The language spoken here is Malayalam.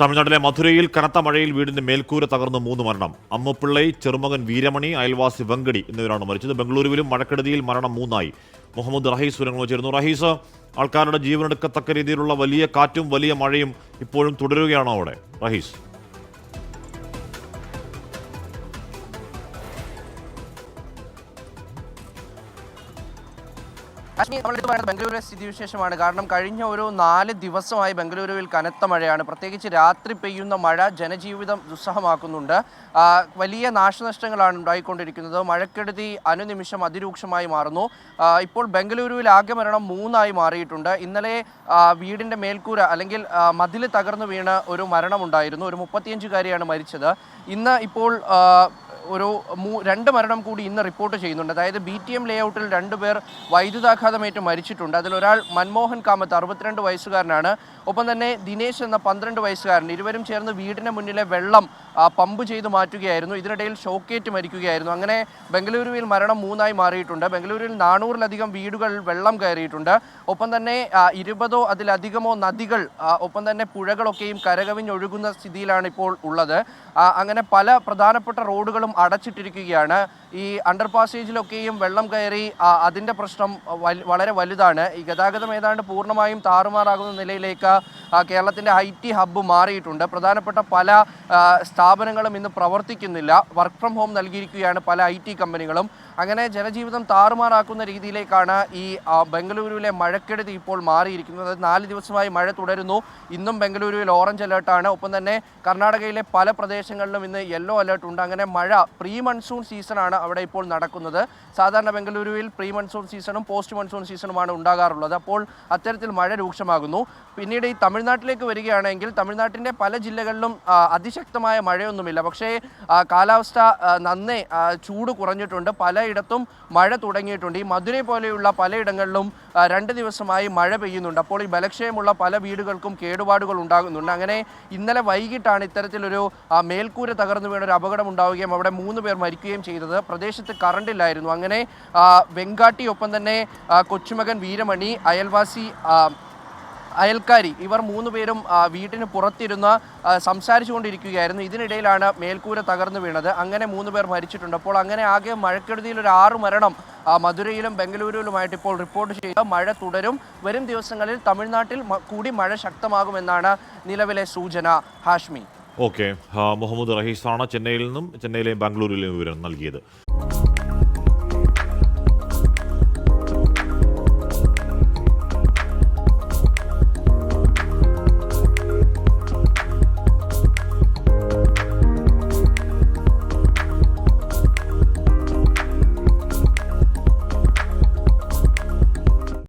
തമിഴ്നാട്ടിലെ മധുരയിൽ കനത്ത മഴയിൽ വീടിന്റെ മേൽക്കൂര തകർന്ന് മൂന്ന് മരണം. അമ്മപ്പിള്ളൈ ചെറുമകൻ വീരമണി അയൽവാസി വെങ്കടി എന്നിവരാണ് മരിച്ചത്. ബംഗളൂരുവിലും മഴക്കെടുതിയിൽ മരണം മൂന്നായി. മുഹമ്മദ് റഹീസ് വിവരങ്ങൾ ചേരുന്നു റഹീസ് ആൾക്കാരുടെ ജീവനെടുക്കത്തക്ക രീതിയിലുള്ള വലിയ കാറ്റും വലിയ മഴയും ഇപ്പോഴും തുടരുകയാണോ അവിടെ? റഹീസ്. കാശ്മീർ നമ്മളെടുത്ത് പറയുന്നത് ബംഗളൂരുവിലെ സ്ഥിതിവിശേഷമാണ് കാരണം കഴിഞ്ഞ ഒരു നാല് ദിവസമായി ബംഗളൂരുവിൽ കനത്ത മഴയാണ്. പ്രത്യേകിച്ച് രാത്രി പെയ്യുന്ന മഴ ജനജീവിതം ദുസ്സഹമാക്കുന്നുണ്ട്. വലിയ നാശനഷ്ടങ്ങളാണ് ഉണ്ടായിക്കൊണ്ടിരിക്കുന്നത്. മഴക്കെടുതി അനുനിമിഷം അതിരൂക്ഷമായി മാറുന്നു. ഇപ്പോൾ ബംഗളൂരുവിൽ ആകെ മരണം മൂന്നായി മാറിയിട്ടുണ്ട്. ഇന്നലെ വീടിന്റെ മേൽക്കൂര അല്ലെങ്കിൽ മതിൽ തകർന്നു വീണ് ഒരു മരണമുണ്ടായിരുന്നു. ഒരു മുപ്പത്തിയഞ്ചുകാരിയാണ് മരിച്ചത്. ഇന്ന് ഇപ്പോൾ ഒരു രണ്ട് മരണം കൂടി ഇന്ന് റിപ്പോർട്ട് ചെയ്യുന്നുണ്ട്. അതായത് ബി ടി എം ലേഔട്ടിൽ രണ്ടുപേർ വൈദ്യുതാഘാതമേറ്റ് മരിച്ചിട്ടുണ്ട്. അതിലൊരാൾ മൻമോഹൻ കാമത്ത് അറുപത്തിരണ്ട് വയസ്സുകാരനാണ്. ഒപ്പം തന്നെ ദിനേശ് എന്ന പന്ത്രണ്ട് വയസ്സുകാരൻ. ഇരുവരും ചേർന്ന് വീടിന് മുന്നിലെ വെള്ളം പമ്പ് ചെയ്ത് മാറ്റുകയായിരുന്നു. ഇതിനിടയിൽ ഷോക്കേറ്റ് മരിക്കുകയായിരുന്നു. അങ്ങനെ ബംഗളൂരുവിൽ മരണം മൂന്നായി മാറിയിട്ടുണ്ട്. ബംഗളൂരുവിൽ നാനൂറിലധികം വീടുകൾ വെള്ളം കയറിയിട്ടുണ്ട്. ഒപ്പം തന്നെ ഇരുപതോ അതിലധികമോ നദികൾ ഒപ്പം തന്നെ പുഴകളൊക്കെയും കരകവിഞ്ഞൊഴുകുന്ന സ്ഥിതിയിലാണ് ഇപ്പോൾ ഉള്ളത്. അങ്ങനെ പല പ്രധാനപ്പെട്ട റോഡുകളും അടച്ചിട്ടിരിക്കുകയാണ്. ഈ അണ്ടർ പാസേജിലൊക്കെയും വെള്ളം കയറി അതിന്റെ പ്രശ്നം വളരെ വലുതാണ്. ഈ ഗതാഗതം ഏതാണ്ട് പൂർണമായും താറുമാറാകുന്ന നിലയിലേക്ക് കേരളത്തിന്റെ ഐ ടി ഹബ്ബ് മാറിയിട്ടുണ്ട്. പ്രധാനപ്പെട്ട പല സ്ഥാപനങ്ങളും ഇന്ന് പ്രവർത്തിക്കുന്നില്ല. വർക്ക് ഫ്രം ഹോം നൽകിയിരിക്കുകയാണ് പല ഐ ടി കമ്പനികളും. അങ്ങനെ ജനജീവിതം താറുമാറാക്കുന്ന രീതിയിലേക്കാണ് ഈ ബംഗളൂരുവിലെ മഴക്കെടുതി ഇപ്പോൾ മാറിയിരിക്കുന്നത്. നാല് ദിവസമായി മഴ തുടരുന്നു. ഇന്നും ബംഗളൂരുവിൽ ഓറഞ്ച് അലേർട്ടാണ് ഒപ്പം തന്നെ കർണാടകയിലെ പല പ്രദേശങ്ങളിലും ഇന്ന് യെല്ലോ അലേർട്ടുണ്ട് അങ്ങനെ മഴ പ്രീ മൺസൂൺ സീസണാണ് അവിടെ ഇപ്പോൾ നടക്കുന്നത്. സാധാരണ ബംഗളൂരുവിൽ പ്രീ മൺസൂൺ സീസണും പോസ്റ്റ് മൺസൂൺ സീസണുമാണ് ഉണ്ടാകാറുള്ളത്. അപ്പോൾ അത്തരത്തിൽ മഴ രൂക്ഷമാകുന്നു. പിന്നീട് ഈ തമിഴ്നാട്ടിലേക്ക് വരികയാണെങ്കിൽ തമിഴ്നാട്ടിന്റെ പല ജില്ലകളിലും അതിശക്തമായ മഴയൊന്നുമില്ല. പക്ഷേ കാലാവസ്ഥ നന്നേ ചൂട് കുറഞ്ഞിട്ടുണ്ട്. പലയിടത്തും മഴ തുടങ്ങിയിട്ടുണ്ട്. ഈ മധുരൈ പോലെയുള്ള പലയിടങ്ങളിലും രണ്ട് ദിവസമായി മഴ പെയ്യുന്നുണ്ട്. അപ്പോൾ ഈ ബലക്ഷയമുള്ള പല വീടുകൾക്കും കേടുപാടുകൾ ഉണ്ടാകുന്നുണ്ട്. അങ്ങനെ ഇന്നലെ വൈകിട്ടാണ് ഇത്തരത്തിലൊരു മേൽക്കൂര തകർന്നു വീണ ഒരു അപകടം ഉണ്ടാവുകയും അവിടെ മൂന്ന് പേർ മരിക്കുകയും ചെയ്തത്. പ്രദേശത്ത് കറണ്ട് ഇല്ലായിരുന്നു. അങ്ങനെ വെങ്കാട്ടിയൊപ്പം തന്നെ കൊച്ചുമകൻ വീരമണി അയൽവാസി അയൽക്കാരി ഇവർ മൂന്ന് പേരും വീട്ടിന് പുറത്തിരുന്ന് സംസാരിച്ചുകൊണ്ടിരിക്കുകയായിരുന്നു. ഇതിനിടയിലാണ് മേൽക്കൂര തകർന്നു വീണത്. അങ്ങനെ മൂന്ന് പേർ മരിച്ചിട്ടുണ്ട്. അപ്പോൾ അങ്ങനെ ആകെ മഴക്കെടുതിയിൽ ഒരു ആറ് മരണം മധുരയിലും ബംഗളൂരുവിലുമായിട്ട് ഇപ്പോൾ റിപ്പോർട്ട് ചെയ്യുക. മഴ തുടരും. വരും ദിവസങ്ങളിൽ തമിഴ്നാട്ടിൽ കൂടി മഴ ശക്തമാകുമെന്നാണ് നിലവിലെ സൂചന. ഹാഷ്മി. ഓക്കെ. മുഹമ്മദ് റഹീസാണ് ചെന്നൈയിൽ നിന്നും ചെന്നൈയിലെയും ബാംഗ്ലൂരിലെയും വിവരം നൽകിയത്.